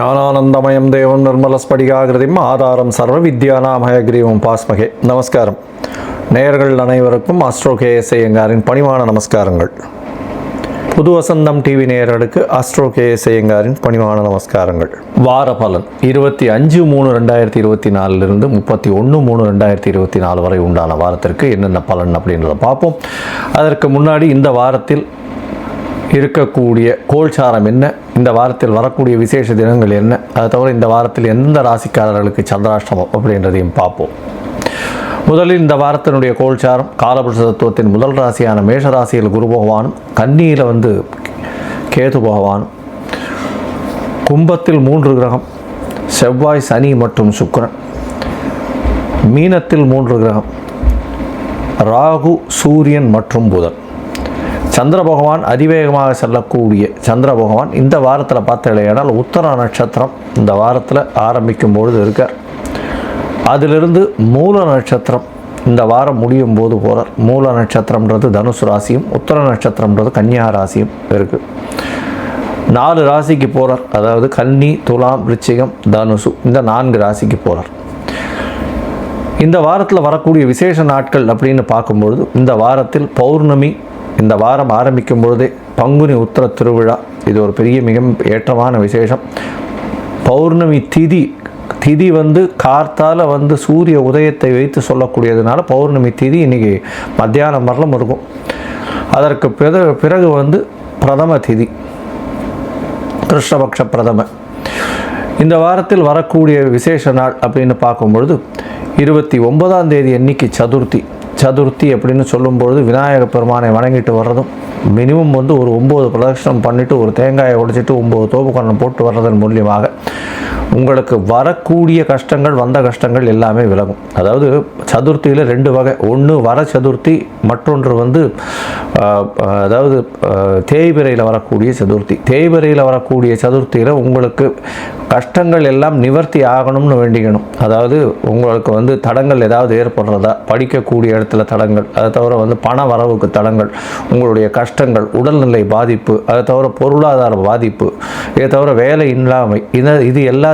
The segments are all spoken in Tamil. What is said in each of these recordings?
ஞானானந்தமயம் தேவம் நிர்மலஸ்படிகாகிருதிம் ஆதாரம் சர்வ வித்யானாமயக்ரீவம் பாஸ்மகே. நமஸ்காரம். நேயர்கள் அனைவருக்கும் அஸ்ட்ரோ கேஎஸ்ஐயங்காரின் பணிவான நமஸ்காரங்கள். புது வசந்தம் டிவி நேயர்களுக்கு அஸ்ட்ரோ கேஎஸ்ஐயங்காரின் பணிவான நமஸ்காரங்கள். வார பலன் இருபத்தி அஞ்சு மூணு ரெண்டாயிரத்தி இருபத்தி நாலுலேருந்து முப்பத்தி ஒன்று மூணு ரெண்டாயிரத்தி இருபத்தி நாலு வரை உண்டான வாரத்திற்கு என்னென்ன பலன் அப்படின்றத பார்ப்போம். அதற்கு முன்னாடி இந்த வாரத்தில் இருக்கக்கூடிய கோல்சாரம் என்ன? இந்த வாரத்தில் வரக்கூடிய விசேஷ தினங்கள் என்ன? அதை தவிர இந்த வாரத்தில் எந்த ராசிக்காரர்களுக்கு சந்திராஷ்டமம் அப்படின்றதையும் பார்ப்போம். முதலில் இந்த வாரத்தினுடைய கோல்சாரம் காலபுருஷ தத்துவத்தின் முதல் ராசியான மேஷ ராசியில் குரு பகவானும் கன்னியில் வந்து கேது பகவானும் கும்பத்தில் மூன்று கிரகம் செவ்வாய் சனி மற்றும் சுக்கரன். மீனத்தில் மூன்று கிரகம் ராகு சூரியன் மற்றும் புதன். சந்திர பகவான் அதிவேகமாக செல்லக்கூடிய சந்திர பகவான் இந்த வாரத்தில் பார்த்தீங்கன்னா உத்தர நட்சத்திரம் இந்த வாரத்தில் ஆரம்பிக்கும் பொழுது இருக்கார். அதிலிருந்து மூல நட்சத்திரம் இந்த வாரம் முடியும் போது போகிறார் மூல நட்சத்திரம்ன்றது தனுசு ராசியும் உத்தர நட்சத்திரம்ன்றது கன்னியா ராசியும் இருக்குது நாலு ராசிக்கு போகிறார் அதாவது கன்னி துலாம் ரிச்சிகம் தனுசு இந்த நான்கு ராசிக்கு போகிறார் இந்த வாரத்தில் வரக்கூடிய விசேஷ நாட்கள் அப்படின்னு பார்க்கும்பொழுது இந்த வாரத்தில் பௌர்ணமி இந்த வாரம் ஆரம்பிக்கும் பொழுதே பங்குனி உத்தர திருவிழா. இது ஒரு பெரிய மிக ஏற்றமான விசேஷம். பௌர்ணமி திதி திதி வந்து கார்த்தால் வந்து சூரிய உதயத்தை வைத்து சொல்லக்கூடியதுனால பௌர்ணமி திதி இன்றைக்கி மத்தியானம் வரலும் இருக்கும். அதற்கு பிறகு பிறகு வந்து பிரதம திதி. கிருஷ்ணபக்ஷ பிரதம. இந்த வாரத்தில் வரக்கூடிய விசேஷ நாள் அப்படின்னு பார்க்கும்பொழுது இருபத்தி ஒன்பதாம் தேதி அன்னைக்கு சதுர்த்தி. சதுர்த்தி அப்படின்னு சொல்லும்பொழுது விநாயக பெருமானை வணங்கிட்டு வர்றதும் மினிமம் வந்து ஒரு ஒம்பது பிரதட்சணம் பண்ணிவிட்டு ஒரு தேங்காயை உடைச்சிட்டு ஒம்பது தோப்புக்கரணம் போட்டு வர்றதன் மூலியமாக உங்களுக்கு வரக்கூடிய கஷ்டங்கள் வந்த கஷ்டங்கள் எல்லாமே விலகும். அதாவது சதுர்த்தியில் ரெண்டு வகை. ஒன்று வர சதுர்த்தி மற்றொன்று வந்து அதாவது தேய்பிரையில் வரக்கூடிய சதுர்த்தி. தேய்பிரையில் வரக்கூடிய சதுர்த்தியில் உங்களுக்கு கஷ்டங்கள் எல்லாம் நிவர்த்தி ஆகணும்னு வேண்டிக்கணும். அதாவது உங்களுக்கு வந்து தடங்கள் ஏதாவது ஏற்படுறதா படிக்கக்கூடிய இடத்துல தடங்கள் அதை தவிர வந்து பண வரவுக்கு தடங்கள் உங்களுடைய கஷ்டங்கள் உடல்நிலை பாதிப்பு அதை தவிர பொருளாதார பாதிப்பு இதை தவிர வேலை இல்லாமை இதை இது எல்லா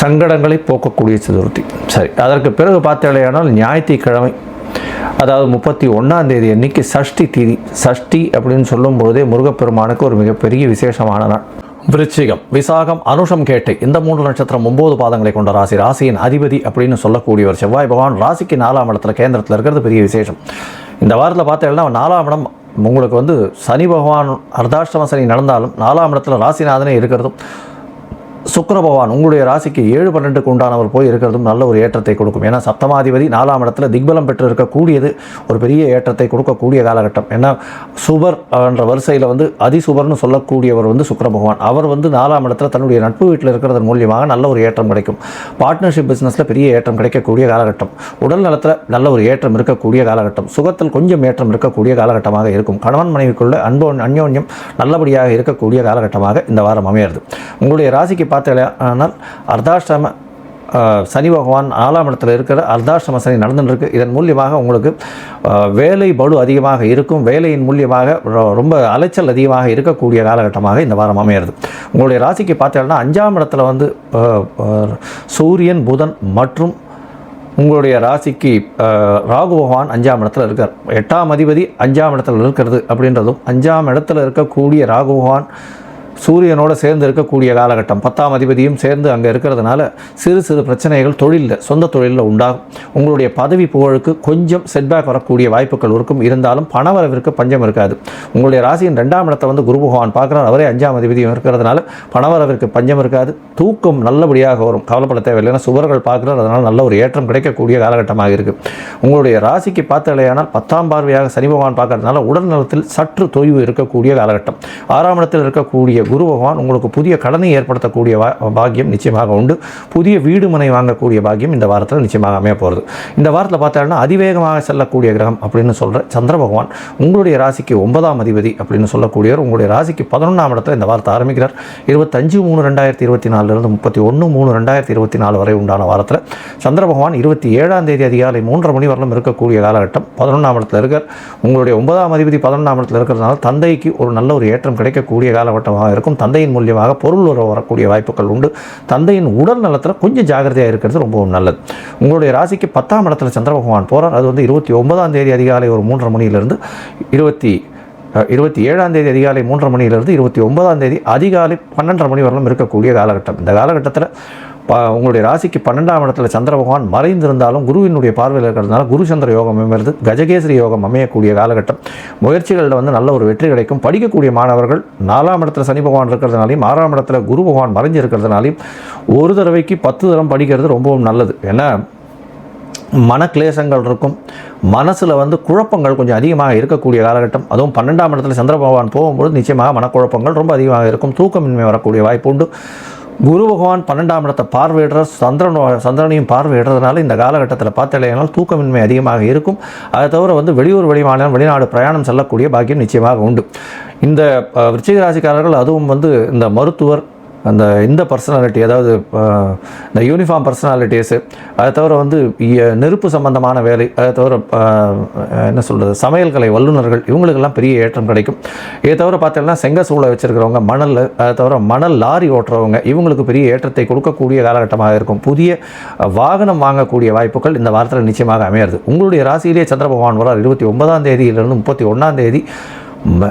சங்கடங்களை போக்கக்கூடிய சதுர்த்தி. சரி அதற்கு பிறகு பார்த்தேனால் ஞாயிற்றுக்கிழமை அதாவது முப்பத்தி ஒன்றாம் தேதி அன்னைக்கு சஷ்டி திதி. சஷ்டி அப்படின்னு சொல்லும் பொழுதே முருகப்பெருமானுக்கு ஒரு மிகப்பெரிய விசேஷமான நாள். விருச்சிகம் விசாகம் அனுஷம் கேட்டை இந்த மூன்று நட்சத்திரம் ஒன்பது பாதங்களை கொண்ட ராசி. ராசியின் அதிபதி அப்படின்னு சொல்லக்கூடியவர் செவ்வாய் பகவான் ராசிக்கு நாலாம் இடத்துல கேந்திரத்தில் இருக்கிறது பெரிய விசேஷம். இந்த வாரத்தில் பார்த்தீங்கன்னா நாலாம் இடம் உங்களுக்கு வந்து சனி பகவான் அர்த்தாஷ்டம சனி நடந்தாலும் நாலாம் இடத்துல ராசிநாதனே இருக்கிறதும் சுக்கர பகவான் உங்களுடைய ராசிக்கு ஏழு பன்னெண்டுக்கு உண்டானவர் போய் இருக்கிறதும் நல்ல ஒரு ஏற்றத்தை கொடுக்கும். ஏன்னா சப்தமாதிபதி நாலாம் இடத்துல திக்பலம் பெற்று இருக்கக்கூடியது ஒரு பெரிய ஏற்றத்தை கொடுக்கக்கூடிய காலகட்டம். ஏன்னா சுபர் என்ற வரிசையில் வந்து அதிசுபர்னு சொல்லக்கூடியவர் வந்து சுக்கர பகவான். அவர் வந்து நாலாம் இடத்துல தன்னுடைய நட்பு வீட்டில் இருக்கிறதன் மூலியமாக நல்ல ஒரு ஏற்றம் கிடைக்கும். பார்ட்னர்ஷிப் பிஸ்னஸில் பெரிய ஏற்றம் கிடைக்கக்கூடிய காலகட்டம். உடல் நலத்தில் நல்ல ஒரு ஏற்றம் இருக்கக்கூடிய காலகட்டம். சுகத்தில் கொஞ்சம் ஏற்றம் இருக்கக்கூடிய காலகட்டமாக இருக்கும். கணவன் மனைவிக்குள்ள அன்பு அந்யோன்யம் நல்லபடியாக இருக்கக்கூடிய காலகட்டமாக இந்த வாரம் அமையிறது. உங்களுடைய ராசிக்கு பார்த்தீங்கன்னா அர்த்தாஷ்டம சனி பகவான் நாலாம் இடத்துல இருக்கிற அர்த்தாஷ்டம சனி நடந்துட்டு இதன் மூலியமாக உங்களுக்கு வேலை பலு அதிகமாக இருக்கும். வேலையின் மூலியமாக ரொம்ப அலைச்சல் அதிகமாக இருக்கக்கூடிய காலகட்டமாக இந்த வாரம் அமையிறது. உங்களுடைய ராசிக்கு பார்த்தீங்கன்னா அஞ்சாம் இடத்துல வந்து சூரியன் புதன் மற்றும் உங்களுடைய ராசிக்கு ராகு பகவான் அஞ்சாம் இடத்துல இருக்கார். எட்டாம் அதிபதி அஞ்சாம் இடத்துல இருக்கிறது அப்படின்றதும் அஞ்சாம் இடத்துல இருக்கக்கூடிய ராகு பகவான் சூரியனோட சேர்ந்து இருக்கக்கூடிய காலகட்டம். பத்தாம் அதிபதியும் சேர்ந்து அங்கே இருக்கிறதுனால சிறு சிறு பிரச்சனைகள் தொழிலில் சொந்த தொழிலில் உண்டாகும். உங்களுடைய பதவி புகழுக்கு கொஞ்சம் செட்பேக் வரக்கூடிய வாய்ப்புகள் இருக்கும். இருந்தாலும் பணவரவிற்கு பஞ்சம் இருக்காது. உங்களுடைய ராசியின் ரெண்டாம் இடத்தை வந்து குரு பகவான் பார்க்குறார். அவரே அஞ்சாம் அதிபதியும் இருக்கிறதுனால பணவரவிற்கு பஞ்சம் இருக்காது. தூக்கம் நல்லபடியாக வரும். கவலைப்பட தேவையில்லைன்னா சுவர்கள் பார்க்குறார். அதனால் நல்ல ஒரு ஏற்றம் கிடைக்கக்கூடிய காலகட்டமாக இருக்குது உங்களுடைய ராசிக்கு பார்த்தாலேயானால் பத்தாம் பார்வையாக சனி பகவான் பார்க்கறதுனால உடல் நலத்தில் சற்று தொய்வு இருக்கக்கூடிய காலகட்டம். ஆறாம் இடத்தில் இருக்கக்கூடிய குரு பகவான் உங்களுக்கு புதிய கடனை ஏற்படுத்தக்கூடிய பாக்கியம் நிச்சயமாக உண்டு. புதிய வீடு மனை வாங்கக்கூடிய பாக்கியம் இந்த வாரத்தில் நிச்சயமாக அமைய போகிறது இந்த வாரத்தில் பார்த்தோம்னா அதிவேகமாக செல்லக்கூடிய கிரகம் அப்படின்னு சொல்கிற சந்திர பகவான் உங்களுடைய ராசிக்கு ஒன்பதாம் அதிபதி அப்படின்னு சொல்லக்கூடியவர். உங்களுடைய ராசிக்கு பதினொன்றாம் இடத்துல இந்த வாரத்தை ஆரம்பிக்கிறார். இருபத்தஞ்சு மூணு ரெண்டாயிரத்தி இருபத்தி நாலுலேருந்து முப்பத்தி ஒன்று மூணு ரெண்டாயிரத்தி இருபத்தி நாலு வரை உண்டான வாரத்தில் சந்திர பகவான் இருபத்தி ஏழாம் தேதி அதிகாலை மூன்றரை மணி வரலும் இருக்கக்கூடிய காலகட்டம் பதினொன்றாம் இடத்துல இருக்கார். உங்களுடைய ஒன்பதாம் அதிபதி பதினொன்றாம் இடத்துல இருக்கிறதுனால தந்தைக்கு ஒரு நல்ல ஒரு ஏற்றம் கிடைக்கக்கூடிய காலகட்டமாக இருக்கும். தந்தையின் மூலியமாக பொருள் உறவு வரக்கூடிய வாய்ப்புகள் உண்டு. தந்தையின் உடல் நலத்தில் கொஞ்சம் ஜாகிரதையாக இருக்கிறது ரொம்பவும் நல்லது. உங்களுடைய ராசிக்கு பத்தாம் இடத்துல சந்திர பகவான் போகிறார் அது வந்து இருபத்தி ஒன்பதாம் தேதி அதிகாலை ஒரு மூன்றரை மணியிலிருந்து இருபத்தி இருபத்தி ஏழாம் தேதி அதிகாலை மூன்றரை மணியிலிருந்து இருபத்தி ஒன்பதாம் தேதி அதிகாலை பன்னெண்டரை மணி வரலும் இருக்கக்கூடிய காலகட்டம். இந்த காலகட்டத்தில் ப உங்களுடைய ராசிக்கு பன்னெண்டாம் இடத்துல சந்திர பகவான் மறைந்திருந்தாலும் குருவினுடைய பார்வையில் இருக்கிறதுனால குரு சந்திர யோகம் அமைகிறது. கஜகேசரி யோகம் அமையக்கூடிய காலகட்டம். முயற்சிகளில் வந்து நல்ல ஒரு வெற்றி கிடைக்கும். படிக்கக்கூடிய மாணவர்கள் நாலாம் இடத்துல சனி பகவான் இருக்கிறதுனாலையும் ஆறாம் இடத்துல குரு பகவான் மறைஞ்சு இருக்கிறதுனாலையும் ஒரு தடவைக்கு பத்து தரம் படிக்கிறது ரொம்பவும் நல்லது. ஏன்னா மனக்லேசங்கள் இருக்கும். மனசில் வந்து குழப்பங்கள் கொஞ்சம் அதிகமாக இருக்கக்கூடிய காலகட்டம். அதுவும் பன்னெண்டாம் இடத்துல சந்திர பகவான் போகும்போது நிச்சயமாக மனக்குழப்பங்கள் ரொம்ப அதிகமாக இருக்கும். தூக்கமின்மை வரக்கூடிய வாய்ப்பு உண்டு. குரு பகவான் பன்னெண்டாம் இடத்தை பார்வையிடுற சந்திரன் சந்திரனையும் பார்வையிடுறதுனால இந்த காலகட்டத்தில் பார்த்தாலேனால் தூக்கமின்மை அதிகமாக இருக்கும். அதை தவிர வந்து வெளியூர் வெளிமாநிலம் வெளிநாடு பிரயாணம் செல்லக்கூடிய பாக்கியம் நிச்சயமாக உண்டு. இந்த விருச்சிக ராசிக்காரர்கள் அதுவும் வந்து இந்த மருத்துவர் அந்த இந்த பர்சனாலிட்டி அதாவது இந்த யூனிஃபார்ம் பர்சனாலிட்டிஸு அதை தவிர வந்து நெருப்பு சம்பந்தமான வேலை அதை தவிர என்ன சொல்கிறது சமையல் கலை வல்லுநர்கள் இவங்களுக்கெல்லாம் பெரிய ஏற்றம் கிடைக்கும். இதை தவிர பார்த்தீங்கன்னா செங்கசூளை வச்சுருக்கிறவங்க மணல் அதை தவிர மணல் லாரி ஓட்டுறவங்க இவங்களுக்கு பெரிய ஏற்றத்தை கொடுக்கக்கூடிய காலகட்டமாக இருக்கும். புதிய வாகனம் வாங்கக்கூடிய வாய்ப்புகள் இந்த வாரத்தில் நிச்சயமாக அமையாது உங்களுடைய ராசியிலே சந்திர பகவான் வரார் இருபத்தி ஒன்பதாம் தேதியிலிருந்து முப்பத்தி ஒன்றாம் தேதி.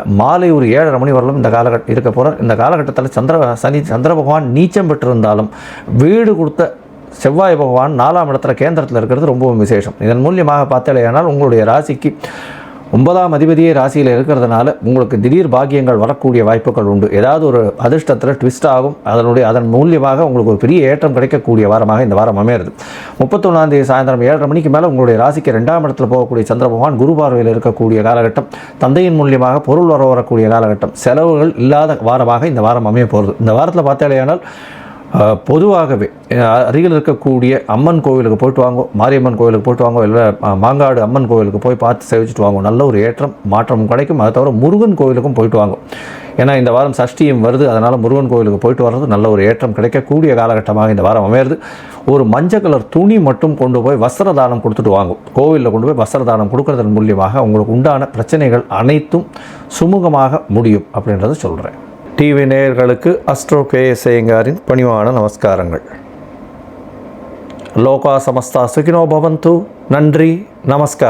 மாலை ஒரு ஏழரை மணி வரலும் இந்த காலகட்டம் இருக்க போகிறார் இந்த காலகட்டத்தில் சந்திர சனி சந்திர பகவான் நீச்சம் பெற்றிருந்தாலும் வீடு கொடுத்த செவ்வாய் பகவான் நாலாம் இடத்துல கேந்திரத்தில் இருக்கிறது ரொம்பவும் விசேஷம். இதன் மூலியமாக பார்த்தாலேயானால் உங்களுடைய ராசிக்கு ஒன்பதாம் அதிபதியே ராசியில் இருக்கிறதுனால உங்களுக்கு திடீர் பாக்கியங்கள் வரக்கூடிய வாய்ப்புகள் உண்டு. ஏதாவது ஒரு அதிர்ஷ்டத்தில் ட்விஸ்ட் ஆகும். அதனுடைய அதன் மூலியமாக உங்களுக்கு ஒரு பெரிய ஏற்றம் கிடைக்கக்கூடிய வாரமாக இந்த வாரம் அமையிறது. முப்பத்தொன்னாம் தேதி சாயந்தரம் ஏழரை மணிக்கு மேலே உங்களுடைய ராசிக்கு ரெண்டாம் இடத்துல போகக்கூடிய சந்திர பகவான் குரு பார்வையில் இருக்கக்கூடிய காலகட்டம் தந்தையின் மூலியமாக பொருள் வர வரக்கூடிய காலகட்டம் செலவுகள் இல்லாத வாரமாக இந்த வாரம் அமைய போகிறது இந்த வாரத்தில் பார்த்தாலேயானால் பொதுவாகவே அருகில் இருக்கக்கூடிய அம்மன் கோவிலுக்கு போயிட்டு வாங்கோ மாரியம்மன் கோவிலுக்கு போயிட்டு வாங்கோ இல்லை மாங்காடு அம்மன் கோவிலுக்கு போய் பார்த்து சேவிச்சுட்டு வாங்கோ. நல்ல ஒரு ஏற்றம் மாற்றமும் கிடைக்கும். அதை தவிர முருகன் கோவிலுக்கும் போயிட்டு வாங்கோ. ஏன்னா இந்த வாரம் சஷ்டியும் வருது. அதனால் முருகன் கோவிலுக்கு போயிட்டு வர்றது நல்ல ஒரு ஏற்றம் கிடைக்கக்கூடிய காலகட்டமாக இந்த வாரம் அமையிறது. ஒரு மஞ்சள் கலர் துணி மட்டும் கொண்டு போய் வஸ்திர தானம் கொடுத்துட்டு வாங்கும் கோவிலில் கொண்டு போய் வஸ்திர தானம் கொடுக்கறதன் மூலியமாக உங்களுக்கு உண்டான பிரச்சனைகள் அனைத்தும் சுமூகமாக முடியும் அப்படின்றத சொல்கிறேன் டிவி நேயர்களுக்கு அஸ்ட்ரோ கேஎஸ்ஐயங்காரின் பணிவான நமஸ்காரங்கள். லோகா சமஸ்தா சுகினோ பவந்து. நன்றி. நமஸ்கார்